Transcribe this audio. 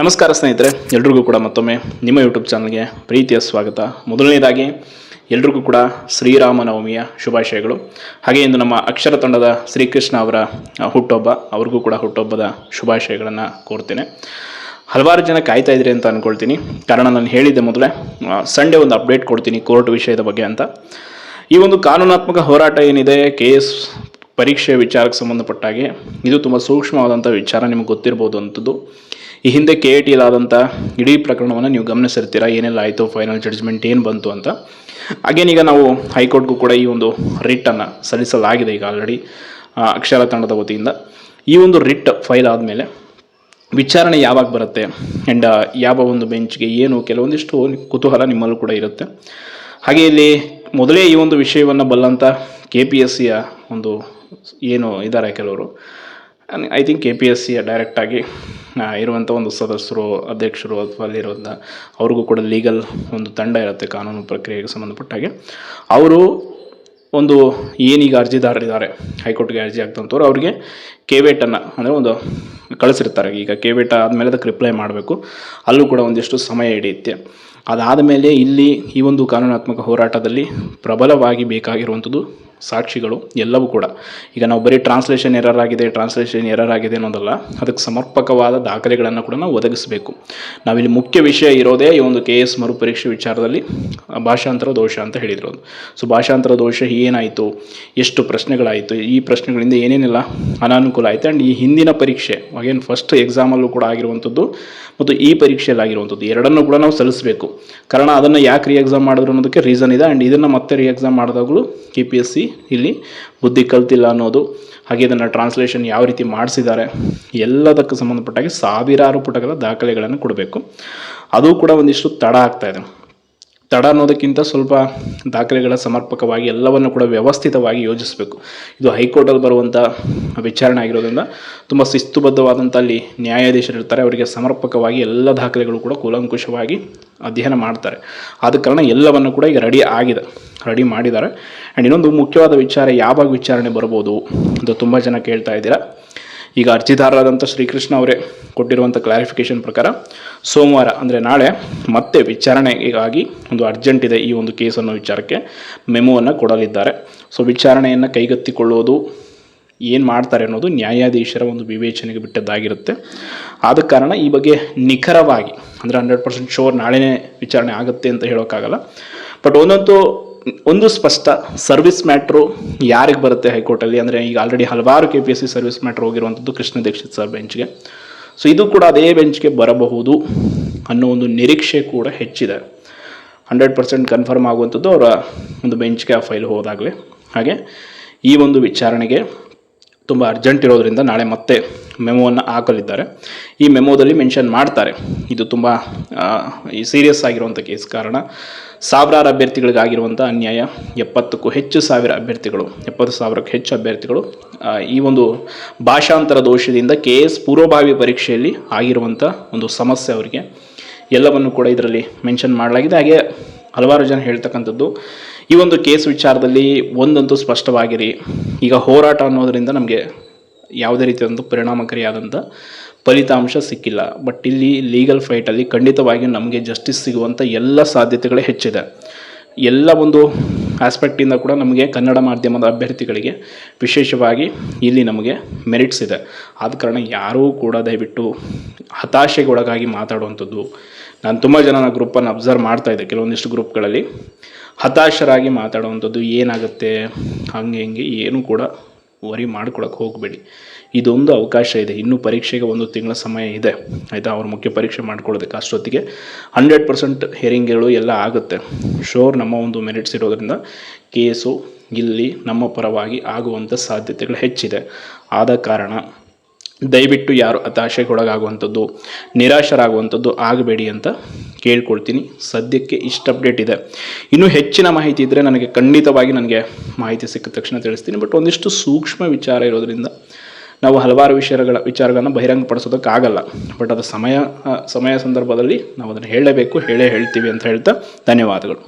ನಮಸ್ಕಾರ ಸ್ನೇಹಿತರೆ, ಎಲ್ರಿಗೂ ಕೂಡ ಮತ್ತೊಮ್ಮೆ ನಿಮ್ಮ ಯೂಟ್ಯೂಬ್ ಚಾನಲ್ಗೆ ಪ್ರೀತಿಯ ಸ್ವಾಗತ. ಮೊದಲನೇದಾಗಿ, ಎಲ್ರಿಗೂ ಕೂಡ ಶ್ರೀರಾಮನವಮಿಯ ಶುಭಾಶಯಗಳು. ಹಾಗೆ ಇಂದು ನಮ್ಮ ಅಕ್ಷರ ತಂಡದ ಶ್ರೀಕೃಷ್ಣ ಅವರ ಹುಟ್ಟೊಬ್ಬ ಅವ್ರಿಗೂ ಕೂಡ ಹುಟ್ಟುಹಬ್ಬದ ಶುಭಾಶಯಗಳನ್ನು ಕೋರ್ತೇನೆ. ಹಲವಾರು ಜನ ಕಾಯ್ತಾ ಇದ್ರಿ ಅಂತ ಅಂದ್ಕೊಳ್ತೀನಿ ಕಾರಣ ನಾನು ಹೇಳಿದ್ದೆ ಮೊದಲೇ ಸಂಡೇ ಒಂದು ಅಪ್ಡೇಟ್ ಕೊಡ್ತೀನಿ ಕೋರ್ಟ್ ವಿಷಯದ ಬಗ್ಗೆ ಅಂತ. ಈ ಒಂದು ಕಾನೂನಾತ್ಮಕ ಹೋರಾಟ ಏನಿದೆ ಕೆ ಪರೀಕ್ಷೆ ವಿಚಾರಕ್ಕೆ ಸಂಬಂಧಪಟ್ಟ ಹಾಗೆ ಇದು ತುಂಬ ಸೂಕ್ಷ್ಮವಾದಂಥ ವಿಚಾರ ನಿಮಗೆ ಗೊತ್ತಿರ್ಬೋದು ಅಂಥದ್ದು ಈ ಹಿಂದೆ ಕೆ ಎ ಟಿಲಾದಂಥ ಇಡೀ ಪ್ರಕರಣವನ್ನು ನೀವು ಗಮನಿಸಿರ್ತೀರ, ಏನೆಲ್ಲ ಆಯಿತು ಫೈನಲ್ ಜಡ್ಜ್ಮೆಂಟ್ ಏನು ಬಂತು ಅಂತ. ಹಾಗೇನೀಗ ಈಗ ನಾವು ಹೈಕೋರ್ಟ್ಗೂ ಕೂಡ ಈ ಒಂದು ರಿಟ್ಟನ್ನು ಸಲ್ಲಿಸಲಾಗಿದೆ ಈಗ ಆಲ್ರೆಡಿ ಅಕ್ಷರ ತಂಡದ ವತಿಯಿಂದ. ಈ ಒಂದು ರಿಟ್ ಫೈಲ್ ಆದಮೇಲೆ ವಿಚಾರಣೆ ಯಾವಾಗ ಬರುತ್ತೆ ಆ್ಯಂಡ್ ಯಾವ ಒಂದು ಬೆಂಚ್ಗೆ ಏನು ಕೆಲವೊಂದಿಷ್ಟು ಕುತೂಹಲ ನಿಮ್ಮಲ್ಲೂ ಕೂಡ ಇರುತ್ತೆ. ಹಾಗೆ ಇಲ್ಲಿ ಮೊದಲೇ ಈ ಒಂದು ವಿಷಯವನ್ನು ಬಲ್ಲಂಥ ಕೆ ಪಿ ಎಸ್ ಸಿಯ ಒಂದು ಏನು ಇದ್ದಾರೆ ಕೆಲವರು I think K P S ಸಿಯ ಡೈರೆಕ್ಟಾಗಿ ಇರುವಂಥ ಒಂದು ಸದಸ್ಯರು, ಅಧ್ಯಕ್ಷರು ಅಥವಾ ಅಲ್ಲಿರುವಂಥ ಅವ್ರಿಗೂ ಕೂಡ ಲೀಗಲ್ ಒಂದು ತಂಡ ಇರುತ್ತೆ ಕಾನೂನು ಪ್ರಕ್ರಿಯೆಗೆ ಸಂಬಂಧಪಟ್ಟ ಹಾಗೆ. ಅವರು ಒಂದು ಏನೀಗ ಅರ್ಜಿದಾರರಿದ್ದಾರೆ ಹೈಕೋರ್ಟ್ಗೆ ಅರ್ಜಿ ಆಗ್ತಂಥವ್ರು ಅವರಿಗೆ ಕೆವೇಟನ್ನು ಅಂದರೆ ಒಂದು ಕಳಿಸಿರ್ತಾರೆ. ಈಗ ಕೆವೇಟ ಆದಮೇಲೆ ಅದಕ್ಕೆ ರಿಪ್ಲೈ ಮಾಡಬೇಕು. ಅಲ್ಲೂ ಕೂಡ ಒಂದಿಷ್ಟು ಸಮಯ ಹಿಡಿಯುತ್ತೆ. ಅದಾದ ಮೇಲೆ ಇಲ್ಲಿ ಈ ಒಂದು ಕಾನೂನಾತ್ಮಕ ಹೋರಾಟದಲ್ಲಿ ಪ್ರಬಲವಾಗಿ ಬೇಕಾಗಿರುವಂಥದ್ದು ಸಾಕ್ಷಿಗಳು ಎಲ್ಲವೂ ಕೂಡ. ಈಗ ನಾವು ಬರೀ ಟ್ರಾನ್ಸ್ಲೇಷನ್ ಎರರ್ ಆಗಿದೆ ಟ್ರಾನ್ಸ್ಲೇಷನ್ ಎರರ್ ಆಗಿದೆ ಅನ್ನೋದಲ್ಲ. ಅದಕ್ಕೆ ಸಮರ್ಪಕವಾದ ದಾಖಲೆಗಳನ್ನು ಕೂಡ ನಾವು ಒದಗಿಸಬೇಕು. ನಾವಿಲ್ಲಿ ಮುಖ್ಯ ವಿಷಯ ಇರೋದೇ ಈ ಒಂದು ಕೆ ಎಸ್ ಮರುಪರೀಕ್ಷೆ ವಿಚಾರದಲ್ಲಿ ಭಾಷಾಂತರ ದೋಷ ಅಂತ ಹೇಳಿದಿರೋದು ಸೊ ಭಾಷಾಂತರ ದೋಷ ಏನಾಯಿತು? ಎಷ್ಟು ಪ್ರಶ್ನೆಗಳಾಯಿತು? ಈ ಪ್ರಶ್ನೆಗಳಿಂದ ಏನೇನೆಲ್ಲ? ಅನಾನುಕೂಲ ಆಯಿತು. ಆ್ಯಂಡ್ ಈ ಹಿಂದಿನ ಪರೀಕ್ಷೆ ಅಗೇನ್ ಫಸ್ಟ್ ಎಕ್ಸಾಮಲ್ಲೂ ಕೂಡ ಆಗಿರುವಂಥದ್ದು ಮತ್ತು ಈ ಪರೀಕ್ಷೆಯಲ್ಲಿ ಆಗಿರುವಂಥದ್ದು ಎರಡನ್ನೂ ಕೂಡ ನಾವು ಸಲ್ಲಿಸಬೇಕು. ಕಾರಣ ಅದನ್ನು ಯಾಕೆ ರಿಎಕ್ಸಾಮ್ ಮಾಡಿದ್ರು ಅನ್ನೋದಕ್ಕೆ ರೀಸನ್ ಇದೆ. ಆ್ಯಂಡ್ ಇದನ್ನು ಮತ್ತೆ ರಿಎಕ್ಸಾಮ್ ಮಾಡಿದಾಗಲೂ ಕೆ ಪಿ ಎಸ್ ಸಿ ಇಲ್ಲಿ ಬುದ್ಧಿ ಕಲ್ತಿಲ್ಲ ಅನ್ನೋದು, ಹಾಗೆ ಇದನ್ನು ಟ್ರಾನ್ಸ್ಲೇಷನ್ ಯಾವ ರೀತಿ ಮಾಡಿಸಿದ್ದಾರೆ, ಎಲ್ಲದಕ್ಕೆ ಸಂಬಂಧಪಟ್ಟಾಗಿ ಸಾವಿರಾರು ಪುಟಗಳ ದಾಖಲೆಗಳನ್ನು ಕೊಡಬೇಕು. ಅದು ಕೂಡ ಒಂದಿಷ್ಟು ತಡ ಆಗ್ತಾಯಿದೆ ತಡ ಅನ್ನೋದಕ್ಕಿಂತ ಸ್ವಲ್ಪ ದಾಖಲೆಗಳ ಸಮರ್ಪಕವಾಗಿ ಎಲ್ಲವನ್ನು ಕೂಡ ವ್ಯವಸ್ಥಿತವಾಗಿ ಯೋಜಿಸಬೇಕು. ಇದು ಹೈಕೋರ್ಟಲ್ಲಿ ಬರುವಂಥ ವಿಚಾರಣೆ ಆಗಿರೋದ್ರಿಂದ ತುಂಬ ಶಿಸ್ತುಬದ್ಧವಾದಂಥ ಅಲ್ಲಿ ನ್ಯಾಯಾಧೀಶರು ಇರ್ತಾರೆ. ಅವರಿಗೆ ಸಮರ್ಪಕವಾಗಿ ಎಲ್ಲ ದಾಖಲೆಗಳು ಕೂಡ ಕೂಲಂಕುಷವಾಗಿ ಅಧ್ಯಯನ ಮಾಡ್ತಾರೆ. ಆದ ಕಾರಣ ಎಲ್ಲವನ್ನು ಕೂಡ ಈಗ ರೆಡಿ ಆಗಿದೆ. ರೆಡಿ ಮಾಡಿದ್ದಾರೆ. ಆ್ಯಂಡ್ ಇನ್ನೊಂದು ಮುಖ್ಯವಾದ ವಿಚಾರ ಯಾವಾಗ ವಿಚಾರಣೆ ಬರ್ಬೋದು ಅಂತ ತುಂಬ ಜನ ಕೇಳ್ತಾ ಇದ್ದೀರಾ. ಈಗ ಅರ್ಜಿದಾರರಾದಂಥ ಶ್ರೀಕೃಷ್ಣ ಅವರೇ ಕೊಟ್ಟಿರುವಂಥ ಕ್ಲಾರಿಫಿಕೇಷನ್ ಪ್ರಕಾರ ಸೋಮವಾರ, ಅಂದರೆ ನಾಳೆ ಮತ್ತೆ ವಿಚಾರಣೆಗಾಗಿ ಒಂದು ಅರ್ಜೆಂಟ್ ಇದೆ ಈ ಒಂದು ಕೇಸ್ ಅನ್ನೋ ವಿಚಾರಕ್ಕೆ ಮೆಮೋವನ್ನು ಕೊಡಲಿದ್ದಾರೆ. ಸೊ ವಿಚಾರಣೆಯನ್ನು ಕೈಗೆತ್ತಿಕೊಳ್ಳೋದು ಏನು ಮಾಡ್ತಾರೆ ಅನ್ನೋದು ನ್ಯಾಯಾಧೀಶರ ಒಂದು ವಿವೇಚನೆಗೆ ಬಿಟ್ಟದ್ದಾಗಿರುತ್ತೆ. ಆದ ಕಾರಣ ಈ ಬಗ್ಗೆ ನಿಖರವಾಗಿ, ಅಂದರೆ ಹಂಡ್ರೆಡ್ ಪರ್ಸೆಂಟ್ ಶೋರ್ ನಾಳೆನೇ ವಿಚಾರಣೆ ಆಗುತ್ತೆ ಅಂತ ಹೇಳೋಕ್ಕಾಗಲ್ಲ. ಬಟ್ ಒಂದಂತೂ ಒಂದು ಸ್ಪಷ್ಟ ಸರ್ವಿಸ್ ಮ್ಯಾಟ್ರು ಯಾರಿಗೆ ಬರುತ್ತೆ ಹೈಕೋರ್ಟಲ್ಲಿ? ಅಂದರೆ ಈಗ ಆಲ್ರೆಡಿ ಹಲವಾರು K P S C service matter ಹೋಗಿರುವಂಥದ್ದು Krishna Dixit sir ಬೆಂಚ್ಗೆ. ಸೊ ಇದು ಕೂಡ ಅದೇ ಬೆಂಚ್ಗೆ ಬರಬಹುದು ಅನ್ನೋ ಒಂದು ನಿರೀಕ್ಷೆ ಕೂಡ ಹೆಚ್ಚಿದೆ. ಹಂಡ್ರೆಡ್ ಪರ್ಸೆಂಟ್ ಕನ್ಫರ್ಮ್ ಆಗುವಂಥದ್ದು ಅವರ ಒಂದು ಬೆಂಚ್ಗೆ ಆ ಫೈಲ್ ಹೋದಾಗಲೇ. ಹಾಗೆ ಈ ಒಂದು ವಿಚಾರಣೆಗೆ ತುಂಬ ಅರ್ಜೆಂಟ್ ಇರೋದರಿಂದ ನಾಳೆ ಮತ್ತೆ ಮೆಮೋವನ್ನು ಹಾಕಲಿದ್ದಾರೆ. ಈ ಮೆಮೋದಲ್ಲಿ ಮೆನ್ಷನ್ ಮಾಡ್ತಾರೆ. ಇದು ತುಂಬ ಈ ಸೀರಿಯಸ್ ಆಗಿರುವಂಥ ಕೇಸ್ ಕಾರಣ. ಸಾವಿರಾರು ಅಭ್ಯರ್ಥಿಗಳಿಗಾಗಿರುವಂಥ ಅನ್ಯಾಯ, ಎಪ್ಪತ್ತಕ್ಕೂ ಹೆಚ್ಚು ಸಾವಿರ ಅಭ್ಯರ್ಥಿಗಳು, ಎಪ್ಪತ್ತು ಸಾವಿರಕ್ಕೂ ಹೆಚ್ಚು ಅಭ್ಯರ್ಥಿಗಳು ಈ ಒಂದು ಭಾಷಾಂತರ ದೋಷದಿಂದ ಕೆ ಎಸ್ ಪೂರ್ವಭಾವಿ ಪರೀಕ್ಷೆಯಲ್ಲಿ ಆಗಿರುವಂಥ ಒಂದು ಸಮಸ್ಯೆ ಅವರಿಗೆ ಎಲ್ಲವನ್ನು ಕೂಡ ಇದರಲ್ಲಿ ಮೆನ್ಷನ್ ಮಾಡಲಾಗಿದೆ. ಹಾಗೆ ಹಲವಾರು ಜನ ಹೇಳ್ತಕ್ಕಂಥದ್ದು, ಈ ಒಂದು ಕೇಸ್ ವಿಚಾರದಲ್ಲಿ ಒಂದಂತೂ ಸ್ಪಷ್ಟವಾಗಿರಿ. ಈಗ ಹೋರಾಟ ಅನ್ನೋದರಿಂದ ನಮಗೆ ಯಾವುದೇ ರೀತಿಯಾದಂಥ ಪರಿಣಾಮಕಾರಿಯಾದಂಥ ಫಲಿತಾಂಶ ಸಿಕ್ಕಿಲ್ಲ. ಬಟ್ ಇಲ್ಲಿ ಲೀಗಲ್ ಫೈಟಲ್ಲಿ ಖಂಡಿತವಾಗಿಯೂ ನಮಗೆ ಜಸ್ಟಿಸ್ ಸಿಗುವಂಥ ಎಲ್ಲ ಸಾಧ್ಯತೆಗಳೇ ಹೆಚ್ಚಿದೆ. ಎಲ್ಲ ಒಂದು ಆಸ್ಪೆಕ್ಟಿಂದ ಕೂಡ ನಮಗೆ ಕನ್ನಡ ಮಾಧ್ಯಮದ ಅಭ್ಯರ್ಥಿಗಳಿಗೆ ವಿಶೇಷವಾಗಿ ಇಲ್ಲಿ ನಮಗೆ ಮೆರಿಟ್ಸ್ ಇದೆ. ಆದ ಕಾರಣ ಯಾರೂ ಕೂಡ ದಯವಿಟ್ಟು ಹತಾಶೆಗೊಳಗಾಗಿ ಮಾತಾಡುವಂಥದ್ದು ನಾನು ತುಂಬ ಜನನ ಗ್ರೂಪನ್ನು ಅಬ್ಸರ್ವ್ ಮಾಡ್ತಾ ಇದ್ದೆ ಕೆಲವೊಂದಿಷ್ಟು ಗ್ರೂಪ್ಗಳಲ್ಲಿ ಹತಾಶರಾಗಿ ಮಾತಾಡುವಂಥದ್ದು ಏನಾಗುತ್ತೆ, ಹಂಗೆ ಹಿಂಗೆ ಏನೂ ಕೂಡ ವರಿ ಮಾಡ್ಕೊಳಕ್ಕೆ ಹೋಗಬೇಡಿ. ಇದೊಂದು ಅವಕಾಶ ಇದೆ. ಇನ್ನೂ ಪರೀಕ್ಷೆಗೆ ಒಂದು ತಿಂಗಳ ಸಮಯ ಇದೆ. ಆಯಿತಾ? ಅವ್ರ ಮುಖ್ಯ ಪರೀಕ್ಷೆ ಮಾಡ್ಕೊಳ್ಳೋದಕ್ಕೆ ಅಷ್ಟೊತ್ತಿಗೆ ಹಂಡ್ರೆಡ್ ಪರ್ಸೆಂಟ್ ಹೇರಿಂಗ್ಗಳು ಎಲ್ಲ ಆಗುತ್ತೆ. ಶೋರ್ ನಮ್ಮ ಒಂದು ಮೆರಿಟ್ಸ್ ಇರೋದರಿಂದ ಕೇಸು ಇಲ್ಲಿ ನಮ್ಮ ಪರವಾಗಿ ಆಗುವಂಥ ಸಾಧ್ಯತೆಗಳು ಹೆಚ್ಚಿದೆ. ಆದ ಕಾರಣ ದಯವಿಟ್ಟು ಯಾರು ಹತಾಶೆಗೊಳಗಾಗುವಂಥದ್ದು, ನಿರಾಶರಾಗುವಂಥದ್ದು ಆಗಬೇಡಿ ಅಂತ ಕೇಳ್ಕೊಳ್ತೀನಿ. ಸದ್ಯಕ್ಕೆ ಇಷ್ಟು ಅಪ್ಡೇಟ್ ಇದೆ. ಇನ್ನೂ ಹೆಚ್ಚಿನ ಮಾಹಿತಿ ಇದ್ದರೆ ನನಗೆ ಖಂಡಿತವಾಗಿ ನನಗೆ ಮಾಹಿತಿ ಸಿಕ್ಕಿದ ತಕ್ಷಣ ತಿಳಿಸ್ತೀನಿ. ಬಟ್ ಒಂದಿಷ್ಟು ಸೂಕ್ಷ್ಮ ವಿಚಾರ ಇರೋದ್ರಿಂದ ನಾವು ಹಲವಾರು ವಿಷಯಗಳ ವಿಚಾರಗಳನ್ನು ಬಹಿರಂಗಪಡಿಸೋದಕ್ಕಾಗಲ್ಲ. ಬಟ್ ಅದು ಸಮಯ ಸಮಯ ಸಂದರ್ಭದಲ್ಲಿ ನಾವು ಅದನ್ನು ಹೇಳಲೇಬೇಕು ಹೇಳೇ ಹೇಳ್ತೀವಿ ಅಂತ ಹೇಳ್ತಾ ಧನ್ಯವಾದಗಳು.